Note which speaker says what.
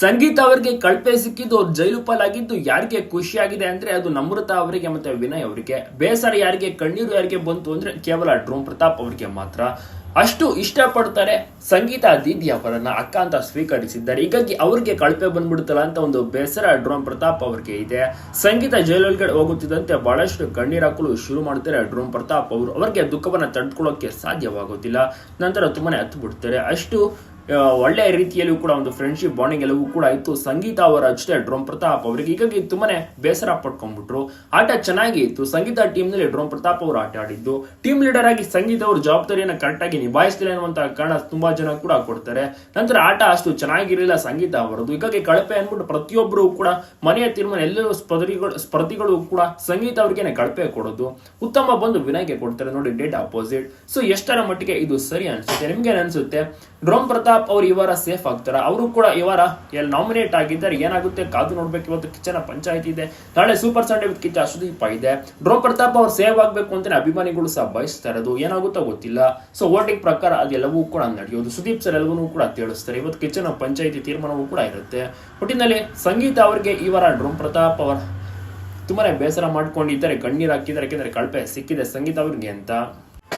Speaker 1: ಸಂಗೀತ ಅವರಿಗೆ ಕಳಪೆ ಸಿಕ್ಕಿದ್ದು, ಅವ್ರು ಜೈಲು ಪಾಲಾಗಿದ್ದು ಯಾರಿಗೆ ಖುಷಿಯಾಗಿದೆ ಅಂದ್ರೆ ಅದು ನಮ್ರತ ಅವರಿಗೆ ಮತ್ತೆ ವಿನಯ್ ಅವರಿಗೆ. ಬೇಸರ ಯಾರಿಗೆ, ಕಣ್ಣೀರು ಯಾರಿಗೆ ಬಂತು ಅಂದ್ರೆ ಕೇವಲ ಡ್ರೋಮ್ ಪ್ರತಾಪ್ ಅವರಿಗೆ ಮಾತ್ರ. ಅಷ್ಟು ಇಷ್ಟಪಡ್ತಾರೆ ಸಂಗೀತ ದೀದಿ ಅವರನ್ನ, ಅಕ್ಕ ಅಂತ ಸ್ವೀಕರಿಸಿದ್ದಾರೆ. ಹೀಗಾಗಿ ಅವ್ರಿಗೆ ಕಳಪೆ ಬಂದ್ಬಿಡುತ್ತಲ್ಲ ಅಂತ ಒಂದು ಬೇಸರ ಡ್ರೋಮ್ ಪ್ರತಾಪ್ ಅವ್ರಿಗೆ ಇದೆ. ಸಂಗೀತ ಜೈಲೊಳಗಡೆ ಹೋಗುತ್ತಿದ್ದಂತೆ ಬಹಳಷ್ಟು ಕಣ್ಣೀರು ಹಾಕಲು ಶುರು ಮಾಡ್ತಾರೆ ಡ್ರೋಮ್ ಪ್ರತಾಪ್ ಅವರು. ಅವರಿಗೆ ದುಃಖವನ್ನ ತಡ್ಕೊಳ್ಳೋಕೆ ಸಾಧ್ಯವಾಗೋದಿಲ್ಲ. ನಂತರ ತುಂಬಾನೇ ಹತ್ತು ಬಿಡ್ತಾರೆ ಅಷ್ಟು ಆ, ಒಳ್ಳೆಯ ರೀತಿಯಲ್ಲೂ ಕೂಡ ಒಂದು ಫ್ರೆಂಡ್ಶಿಪ್ ಬಾಂಡಿಂಗ್ ಎಲ್ಲವೂ ಕೂಡ ಇತ್ತು ಸಂಗೀತ ಅವರ ಜೊತೆ ಡ್ರೋಮ್ ಪ್ರತಾಪ್ ಅವರಿಗೆ ಹೀಗಾಗಿ ತುಂಬಾನೇ ಬೇಸರ ಪಡ್ಕೊಂಡ್ಬಿಟ್ರು ಆಟ ಚೆನ್ನಾಗಿ ಇತ್ತು. ಸಂಗೀತ ಟೀಮ್ನಲ್ಲಿ ಡ್ರೋಮ್ ಪ್ರತಾಪ್ ಅವರು ಆಟ ಆಡಿದ್ದು. ಟೀಮ್ ಲೀಡರ್ ಆಗಿ ಸಂಗೀತ ಅವರು ಜವಾಬ್ದಾರಿಯನ್ನು ಕರೆಕ್ಟ್ ಆಗಿ ನಿಭಾಯಿಸ್ತಿಲ್ಲ ಅನ್ನುವಂತ ಕಾರಣ ತುಂಬಾ ಜನ ಕೂಡ ಕೊಡ್ತಾರೆ. ನಂತರ ಆಟ ಅಷ್ಟು ಚೆನ್ನಾಗಿರಲಿಲ್ಲ ಸಂಗೀತ ಅವರದು. ಹೀಗಾಗಿ ಕಳಪೆ ಅಂದ್ಬಿಟ್ಟು ಪ್ರತಿಯೊಬ್ಬರು ಕೂಡ ಮನೆಯ ತೀರ್ಮಾನ ಎಲ್ಲರೂ ಸ್ಪರ್ಧಿಗಳು ಸ್ಪರ್ಧಿಗಳು ಕೂಡ ಸಂಗೀತ ಅವ್ರಿಗೇನೆ ಕಳಪೆ ಕೊಡೋದು. ಉತ್ತಮ ಬಂದು ವಿನಯ್ಗೆ ಕೊಡ್ತಾರೆ. ನೋಡಿ ಡೇಟ್ ಅಪೋಸಿಟ್ ಸೊ ಎಷ್ಟರ ಮಟ್ಟಿಗೆ ಇದು ಸರಿ ಅನ್ಸುತ್ತೆ? ನಿಮ್ಗೆ ಅನ್ಸುತ್ತೆ? ಡ್ರೋಮ್ ಪ್ರತಾಪ್ ಅವರು ಈ ವಾರ ಸೇಫ್ ಆಗ್ತಾರೆ. ಅವರು ಕೂಡ ಇವರ ವಾರ ಎಲ್ಲಿ ನಾಮಿನೇಟ್ ಆಗಿದ್ದಾರೆ. ಏನಾಗುತ್ತೆ? ಕಾದು ನೋಡ್ಬೇಕು. ಇವತ್ತು ಕಿಚ್ಚನ ಪಂಚಾಯತ್ ಇದೆ. ನಾಳೆ super Sunday with Kichcha Sudeep ಇದೆ. ಡ್ರೋ ಪ್ರತಾಪ್ ಅವ್ರು ಸೇವ್ ಆಗ್ಬೇಕು ಅಂತ ಅಭಿಮಾನಿಗಳು ಸಹ ಬಯಸ್ತಾ ಇರೋದು. ಏನಾಗುತ್ತೋ ಗೊತ್ತಿಲ್ಲ. ಸೊ ವೋಟಿಂಗ್ ಪ್ರಕಾರ ಅದೆಲ್ಲವೂ ಕೂಡ ನಡೆಯೋದು. ಸುದೀಪ್ ಸರ್ ಎಲ್ಲವನ್ನೂ ಕೂಡ ತಿಳಿಸ್ತಾರೆ. ಇವತ್ತು ಕಿಚ್ಚನ ಪಂಚಾಯತಿ ತೀರ್ಮಾನವೂ ಕೂಡ ಇರುತ್ತೆ. ಒಟ್ಟಿನಲ್ಲಿ ಸಂಗೀತ ಅವರಿಗೆ ಈ ವಾರ ಡ್ರೋಮ್ ಪ್ರತಾಪ್ ಅವರ ತುಂಬಾನೇ ಬೇಸರ ಮಾಡ್ಕೊಂಡಿದ್ದಾರೆ. ಕಣ್ಣೀರು ಹಾಕಿದ್ದಾರೆ. ಯಾಕೆಂದ್ರೆ ಕಳಪೆ ಸಿಕ್ಕಿದೆ ಸಂಗೀತ ಅವ್ರಿಗೆ ಅಂತ.